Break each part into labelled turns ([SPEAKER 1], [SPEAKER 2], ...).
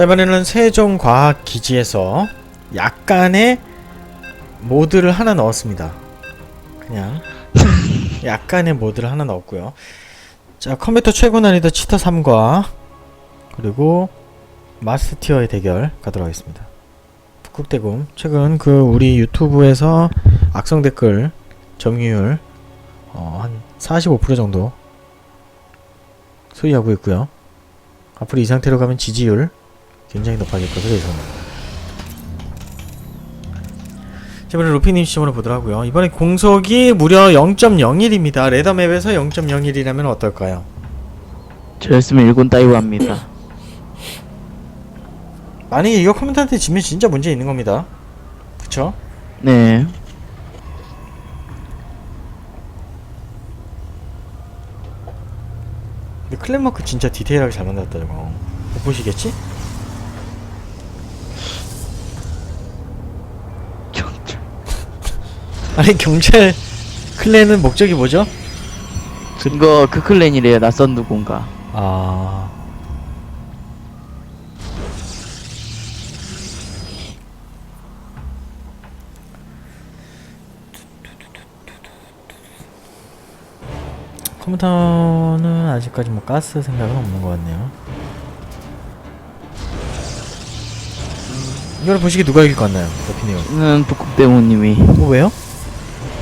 [SPEAKER 1] 자 이번에는 세종과학기지에서 약간의 모드를 하나 넣었습니다. 그냥 약간의 모드를 하나 넣었고요. 자 컴퓨터 최고 난이도 치터 3과 그리고 마스터 티어의 대결 가도록 하겠습니다. 북극대금 최근 그 우리 유튜브에서 악성 댓글 점유율 어, 한 45% 정도 소유하고 있고요. 앞으로 이 상태로 가면 지지율 굉장히 높아질 것으로 예상합니다. 자, 이번에 루피님 시험으로 보도록 하고요. 이번에 공속이 무려 0.01입니다. 레더맵에서 0.01이라면 어떨까요?
[SPEAKER 2] 저였으면 일본 따위고 합니다.
[SPEAKER 1] 만약에 이거 컴퓨터한테 지면 진짜 문제 있는 겁니다. 그쵸?
[SPEAKER 2] 네.
[SPEAKER 1] 근데 클랜마크 진짜 디테일하게 잘 만들었다 저거 못 보시겠지? 아니 경찰 클랜은 목적이 뭐죠?
[SPEAKER 2] 이거 그 클랜이래요. 낯선 누군가.
[SPEAKER 1] 아... 컴퓨터는 아직까지 뭐 가스 생각은 없는 것 같네요. 이걸 보시기 누가 이길 것 같나요? 러피님.
[SPEAKER 2] 는 북극대모님이
[SPEAKER 1] 어, 왜요?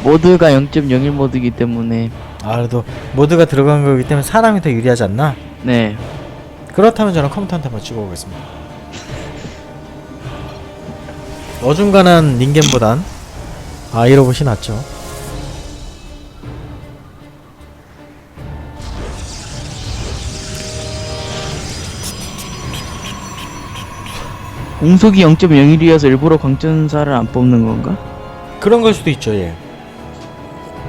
[SPEAKER 2] 모드가 0.01 모드이기 때문에
[SPEAKER 1] 아 그래도 모드가 들어간 거기 때문에 사람이 더 유리하지 않나?
[SPEAKER 2] 네.
[SPEAKER 1] 그렇다면 저는 컴퓨터한테 한번 찍어보겠습니다. 어중간한 닌겐보단 아이로봇이 낫죠.
[SPEAKER 2] 공속이 0.01이어서 일부러 광전사를 안 뽑는 건가?
[SPEAKER 1] 그런 걸 수도 있죠, 예.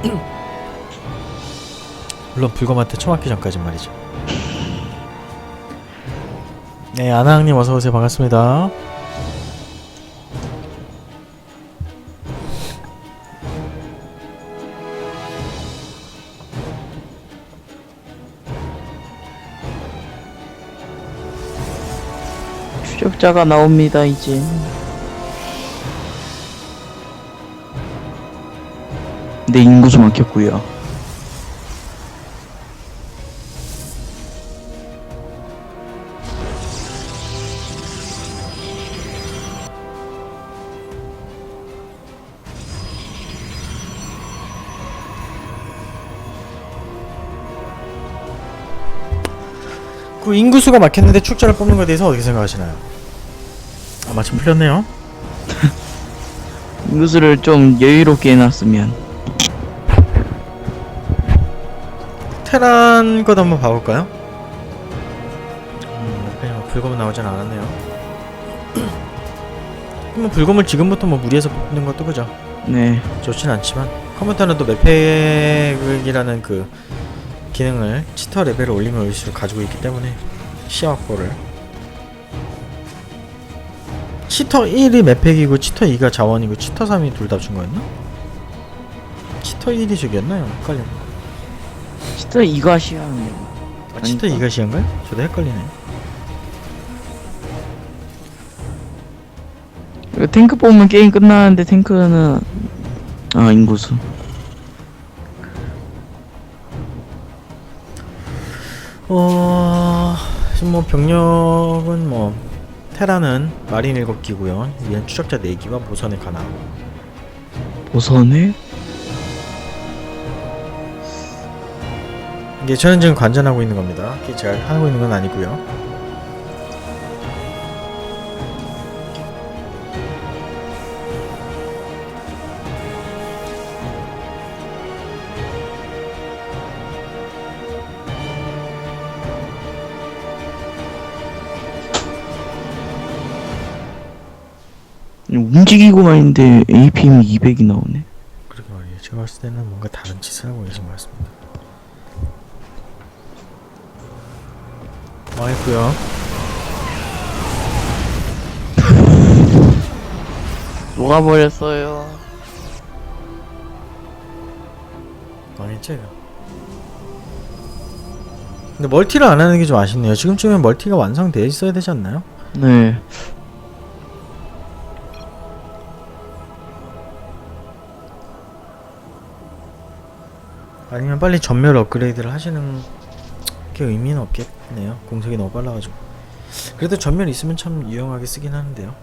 [SPEAKER 1] 물론 불검한테 처맞기 전까진 말이죠. 네, 아나항님 어서 오세요. 반갑습니다.
[SPEAKER 2] 추적자가 나옵니다 이제. 네 인구수 막혔고요.
[SPEAKER 1] 그 인구수가 막혔는데 축자를 뽑는 것에 대해서 어떻게 생각하시나요? 아, 마침 풀렸네요.
[SPEAKER 2] 인구수를 좀 여유롭게 해놨으면
[SPEAKER 1] 테란 것 한번 봐볼까요? 음, 그냥 불검은 나오진 않았네요. 뭐 불검을 지금부터 뭐 무리해서 뽑는 것도 그죠?
[SPEAKER 2] 네.
[SPEAKER 1] 좋진 않지만 컴퓨터는 또 맵팩이라는 그 기능을 치터 레벨을 올리면 올릴수록 가지고 있기 때문에 시야 확보를 치터 1이 맵팩이고 치터 2가 자원이고 치터 3이 둘 다 준 거였나? 치터 1이 저기였나요? 헷갈려.
[SPEAKER 2] 진짜 이거 하시하는
[SPEAKER 1] 아, 치터
[SPEAKER 2] 아닐까?
[SPEAKER 1] 2가 시한가요? 저도 헷갈리네.
[SPEAKER 2] 이거 탱크 뽑으면 게임 끝나는데 탱크는 아 인구수
[SPEAKER 1] 어, 지금 뭐 병력은 뭐 테라는 마린 7기고요. 위엔 추적자 4기와 모선에 가나.
[SPEAKER 2] 보선에
[SPEAKER 1] 이게 저는 지금 관전하고 있는 겁니다. 제가 하고 있는 건 아니고요.
[SPEAKER 2] 움직이고만 있는데 APM이 200이 나오네
[SPEAKER 1] 그러게 말이에요. 제가 봤을 때는 뭔가 다른 짓을 하고 계신 것 같습니다. 망했고요.
[SPEAKER 2] 녹아버렸어요
[SPEAKER 1] 망했죠. 근데 멀티를 안 하는 게 좀 아쉽네요. 지금쯤엔 멀티가 완성되어 있어야 되지 않나요?
[SPEAKER 2] 네.
[SPEAKER 1] 아니면 빨리 전멸 업그레이드를 하시는 게 의미는 없겠네요. 공속이 너무 빨라가지고. 그래도 전멸 있으면 참 유용하게 쓰긴 하는데요.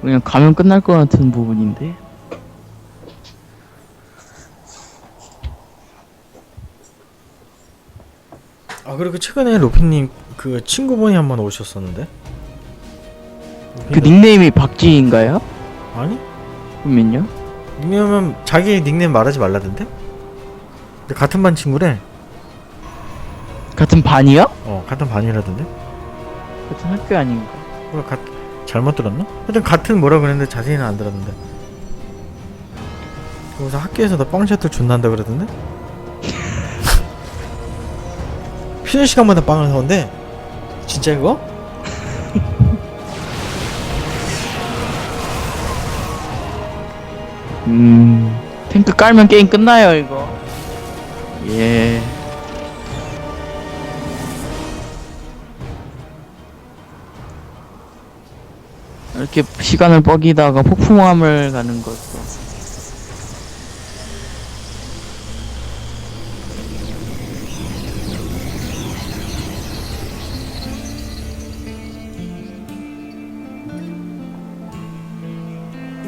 [SPEAKER 2] 그냥 가면 끝날 것 같은 부분인데.
[SPEAKER 1] 아 그리고 최근에 로피님 그 친구분이 한 번 오셨었는데.
[SPEAKER 2] 그 닉네임이 박지인가요?
[SPEAKER 1] 아니?
[SPEAKER 2] 그러면요?
[SPEAKER 1] 닉네임은 자기 닉네임 말하지 말라던데? 근데 같은 반 친구래.
[SPEAKER 2] 같은 반이요?
[SPEAKER 1] 어 같은 반이라던데?
[SPEAKER 2] 같은 학교 아닌가?
[SPEAKER 1] 뭐야 가, 잘못 들었나? 하여튼 같은 뭐라 그랬는데 자세히는 안 들었는데. 그래서 학교에서 너 빵셔틀 준다 한다 그러던데? 쉬는 시간마다 빵을 사온대? 진짜 이거?
[SPEAKER 2] 음. 탱크 깔면 게임 끝나요, 이거. 예. 이렇게 시간을 뻐기다가 폭풍함을 가는 것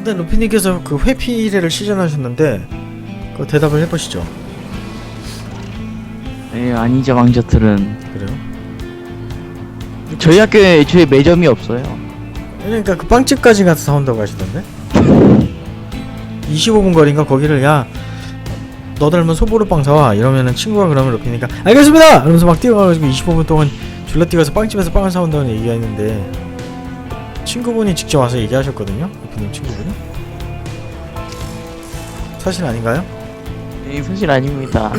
[SPEAKER 2] 도.
[SPEAKER 1] 일단 루피님께서 그 회피례를 시전하셨는데 그 대답을 해보시죠.
[SPEAKER 2] 예, 아니죠, 왕저틀은.
[SPEAKER 1] 그래요?
[SPEAKER 2] 저희 학교에 애초에 매점이 없어요.
[SPEAKER 1] 그러니까 그 빵집까지 가서 사온다고 하시던데? 25분 거리인가 거기를 야 너 닮은 소보루빵 사와 이러면은 친구가 그러면 루피니까 알겠습니다! 이러면서 막 뛰어가가지고 25분 동안 졸라 뛰어가서 빵집에서 빵을 사온다는 얘기가 있는데 친구분이 직접 와서 얘기하셨거든요. 루피님 친구분이. 사실 아닌가요?
[SPEAKER 2] 예, 사실 아닙니다.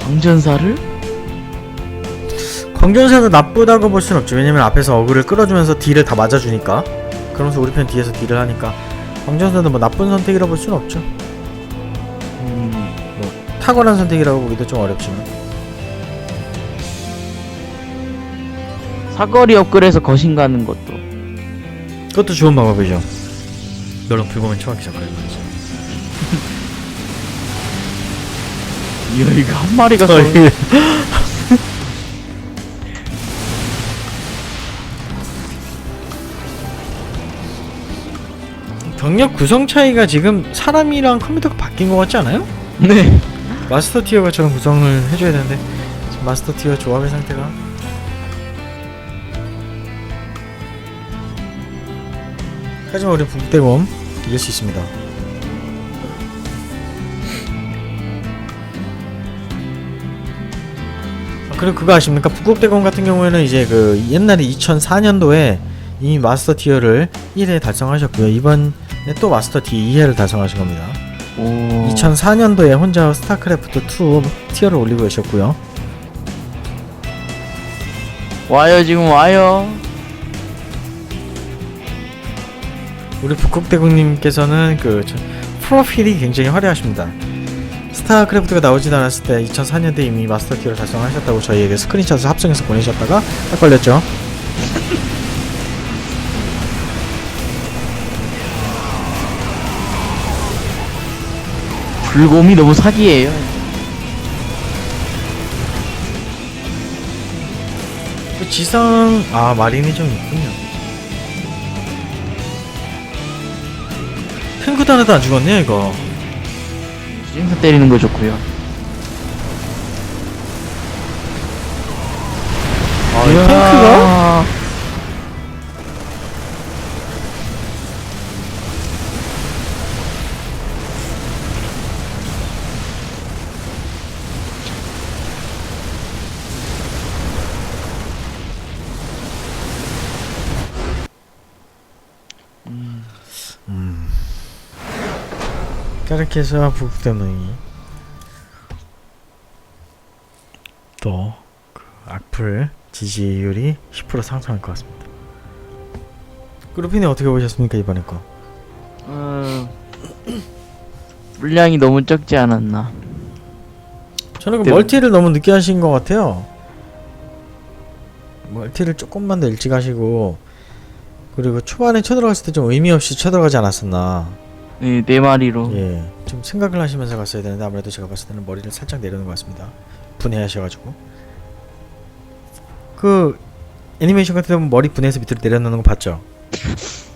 [SPEAKER 2] 광전사를?
[SPEAKER 1] 광전사도 나쁘다고 볼 순 없죠. 왜냐면 앞에서 어그를 끌어주면서 딜을 다 맞아주니까. 그러면서 우리 편 뒤에서 딜을 하니까 광전사도 뭐 나쁜 선택이라 볼 순 없죠.
[SPEAKER 2] 음,
[SPEAKER 1] 탁월한 선택이라고 보기도 좀 어렵지만
[SPEAKER 2] 사거리 업글에서 거신 가는 것도.
[SPEAKER 1] 그것도 좋은 방법이죠 너랑 불보면 시작하는 거지
[SPEAKER 2] 이야, 이거 한 마리가 더.
[SPEAKER 1] 경력 구성 차이가 지금 사람이랑 컴퓨터가 바뀐 것 같지 않아요?
[SPEAKER 2] 네.
[SPEAKER 1] 마스터 티어가 저런 구성을 해줘야 되는데 지금 마스터 티어 조합의 상태가 하지만 우리 북대검 이길 수 있습니다 아, 그리고 그거 아십니까? 북극대검 같은 경우에는 이제 그 옛날에 2004년도에 이미 마스터 티어를 1회 달성하셨고요 이번에 또 마스터 티 2회를 달성하신 겁니다
[SPEAKER 2] 오.
[SPEAKER 1] 2004년도에 혼자 스타크래프트 2 티어를 올리고 계셨고요.
[SPEAKER 2] 와요, 지금 와요.
[SPEAKER 1] 우리 북극대국님께서는 그 저- 프로필이 굉장히 화려하십니다. 스타크래프트가 나오지도 않았을 때 2004년도에 이미 마스터 티어를 달성하셨다고 저희에게 스크린샷을 합성해서 보내셨다가 딱 걸렸죠.
[SPEAKER 2] 불곰이 너무 사기예요.
[SPEAKER 1] 그 지상 아 마린이 좀 있군요. 하나도 안 죽었네요 이거.
[SPEAKER 2] 징크 때리는 거 좋고요.
[SPEAKER 1] 아, 이 탱크가? 까르케스와 북대문이 또 그 악플 지지율이 10% 상승할 것 같습니다. 루피님 어떻게 보셨습니까 이번에 거?
[SPEAKER 2] 어... 물량이 너무 적지 않았나
[SPEAKER 1] 저는 그
[SPEAKER 2] 네.
[SPEAKER 1] 멀티를 너무 늦게 하신 것 같아요. 멀티를 조금만 더 일찍 하시고 그리고 초반에 쳐들어갔을 때 좀 의미 없이 쳐들어가지 않았었나.
[SPEAKER 2] 네, 네 마리로
[SPEAKER 1] 예, 좀 생각을 하시면서 갔어야 되는데 아무래도 제가 봤을 때는 머리를 살짝 내려는 것 같습니다. 분해하셔가지고 그 애니메이션 같은 데 보면 머리 분해해서 밑으로 내려놓는 거 봤죠?